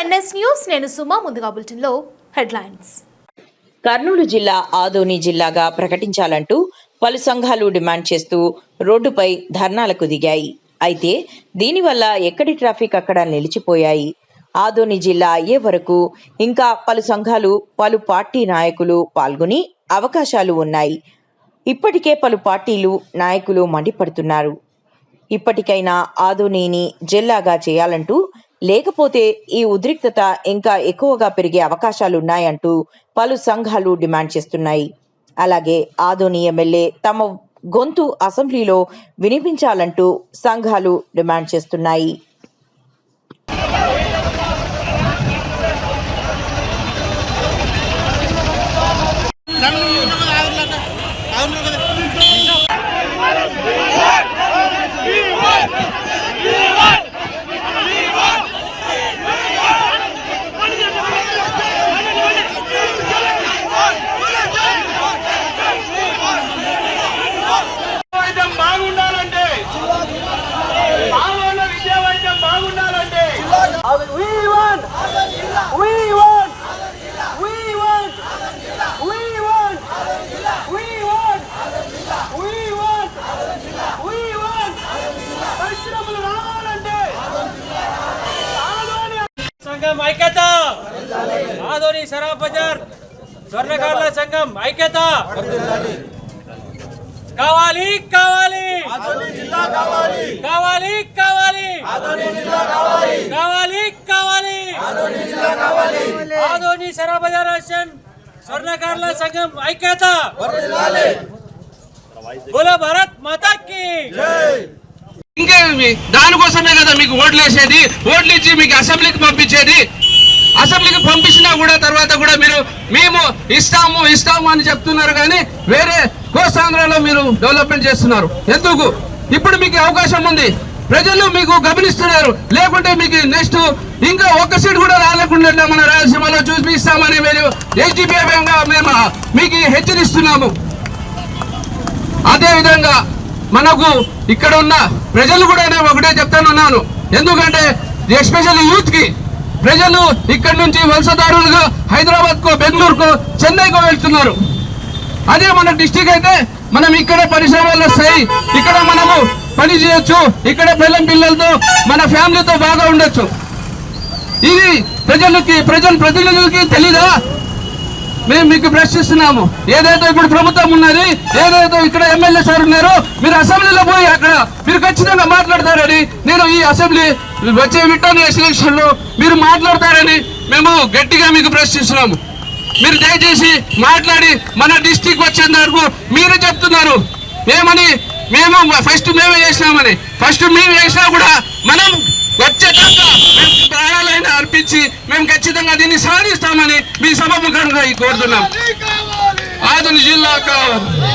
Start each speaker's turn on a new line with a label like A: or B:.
A: NS news నేను సుమా ముందుగా బులెటిన్లో హెడ్లైన్స్.
B: కర్నూలు జిల్లా ఆదోని జిల్లాగా ప్రకటించాలంటూ పలు సంఘాలు డిమాండ్ చేస్తూ రోడ్డుపై ధర్నాలకు దిగాయి. అయితే దీనివల్ల ఎక్కడి ట్రాఫిక్ అక్కడ నిలిచిపోయాయి? ఆదోని జిల్లా అయ్యే వరకు ఇంకా పలు సంఘాలు పలు పార్టీ నాయకులు పాల్గొని అవకాశాలు ఉన్నాయి. ఇప్పటికే పలు పార్టీలు నాయకులు మండిపడుతున్నారు. ఇప్పటికైనా ఆదోనిని జిల్లాగా చేయాలంటూ లేకపోతే ఈ ఉద్రిక్తత ఇంకా ఎక్కువగా పెరిగే అవకాశాలున్నాయంటూ పలు సంఘాలు డిమాండ్ చేస్తున్నాయి. అలాగే ఆదోని ఎమ్మెల్యే తమ గొంతు అసెంబ్లీలో వినిపించాలంటూ సంఘాలు డిమాండ్ చేస్తున్నాయి.
C: వైద్యం संगम ऐक्यता आधोनी सराफ
D: बजार स्वर्णकारला संगम ऐक्यता कावाली कावाली. जिल्हा कावाली. कावाली कावाली. जिल्हा कावाली कावाली कावाली बजार असेल. स्वर्णकारला संगम ऐक्यता बोला भारत माता की. जय
C: ఇంకేమి దానికోసమే కదా మీకు ఓట్లు వేసేది. ఓట్లు ఇచ్చి మీకు అసెంబ్లీకి పంపించేది. అసెంబ్లీకి పంపించినా కూడా తర్వాత కూడా మీరు మేము ఇస్తాము ఇస్తాము అని చెప్తున్నారు కానీ వేరే కోస్తాంధ్రలో మీరు డెవలప్మెంట్ చేస్తున్నారు. ఎందుకు? ఇప్పుడు మీకు అవకాశం ఉంది. ప్రజలు మీకు గమనిస్తున్నారు. లేకుంటే మీకు నెక్స్ట్ ఇంకా ఒక్క సీట్ కూడా రాలేకుండా మన రాయలసీమలో చూపిస్తామని మీరు హెచ్డిపిఎఫ్గా మేము మీకు హెచ్చరిస్తున్నాము. అదేవిధంగా మనకు ఇక్కడ ఉన్న ప్రజలు కూడా నేను ఒకటే చెప్తానున్నాను ఎందుకంటే ఎస్పెషల్లీ యూత్కి ప్రజలు ఇక్కడ నుంచి వలసదారులుగా హైదరాబాద్కు బెంగళూరుకు చెన్నైకు వెళ్తున్నారు. అదే మన డిస్టిక్ అయితే మనం ఇక్కడ పరిశ్రమలు వస్తాయి ఇక్కడ మనము పని చేయొచ్చు. ఇక్కడ పిల్లం పిల్లలతో మన ఫ్యామిలీతో బాగా ఉండొచ్చు. ఇది ప్రజలకి ప్రజల ప్రతినిధులకి తెలీదా? మేము మీకు ప్రశ్నిస్తున్నాము ఏదైతే ఇప్పుడు ప్రభుత్వం ఉన్నది ఏదైతే ఇక్కడ ఎమ్మెల్యే సార్ ఉన్నారు మీరు అసెంబ్లీలో పోయి అక్కడ మీరు ఖచ్చితంగా మాట్లాడతారని నేను ఈ అసెంబ్లీ వచ్చే విట్టాని ఎలక్షన్ మీరు మాట్లాడతారని మేము గట్టిగా మీకు ప్రశ్నిస్తున్నాము మీరు దయచేసి మాట్లాడి మన డిస్టిక్ వచ్చేంత వరకు మీరే చెప్తున్నారు. ఏమని? మేము ఫస్ట్ మేమే చేసినామని. ఫస్ట్ మేము చేసినా కూడా మనం వచ్చేదాకా మేము ప్రాణాలైనా అర్పించి మేము ఖచ్చితంగా దీన్ని సాధిస్తామని మీ సభముఖంగా కోరుతున్నాం. ఆదుని జిల్లా కావాలి.